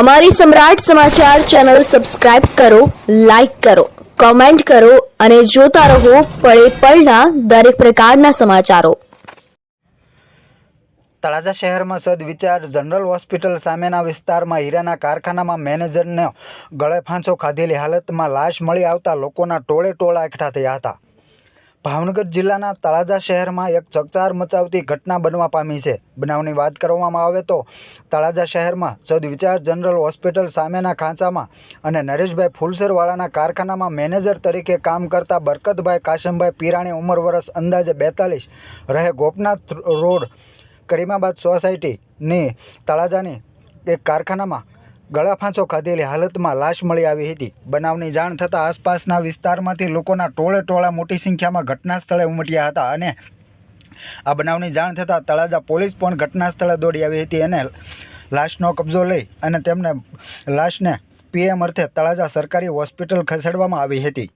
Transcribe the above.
અમારી Samrat Samachar channel subscribe કરો, like કરો, કોમેન્ટ કરો અને જોતા રહો પળે પળના દરેક પ્રકારના સમાચારો. તળાજા શહેરમાં સદવિચાર જનરલ હોસ્પિટલ સામેના વિસ્તારમાં હીરાના કારખાનામાં મેનેજરને ગળે ફાંસો ખાધેલી હાલતમાં લાશ મળી આવતા લોકોના ટોળે ટોળા એકઠા થયા હતા. ભાવનગર જિલ્લાના તળાજા શહેરમાં એક ચકચાર મચાવતી ઘટના બનવા પામી છે. બનાવની વાત કરવામાં આવે તો તળાજા શહેરમાં સદવિચાર જનરલ હોસ્પિટલ સામેના ખાંચામાં અને નરેશભાઈ ફૂલસરવાળાના કારખાનામાં મેનેજર તરીકે કામ કરતા બરકતભાઈ કાશમભાઈ પીરાણી ઉંમર વર્ષ અંદાજે બેતાલીસ, રહે ગોપનાથ રોડ, કરીમાબાદ સોસાયટીની તળાજાની એક કારખાનામાં ગળા ફાંસો ખાધેલી હાલતમાં લાશ મળી આવી હતી. બનાવની જાણ થતાં આસપાસના વિસ્તારમાંથી લોકોના ટોળે ટોળા મોટી સંખ્યામાં ઘટના સ્થળે ઉમટ્યા હતા અને આ બનાવની જાણ થતાં તળાજા પોલીસ પણ ઘટના સ્થળે દોડી આવી હતી અને લાશનો કબજો લઈ અને તેમને લાશને પીએમ અર્થે તળાજા સરકારી હોસ્પિટલ ખસેડવામાં આવી હતી.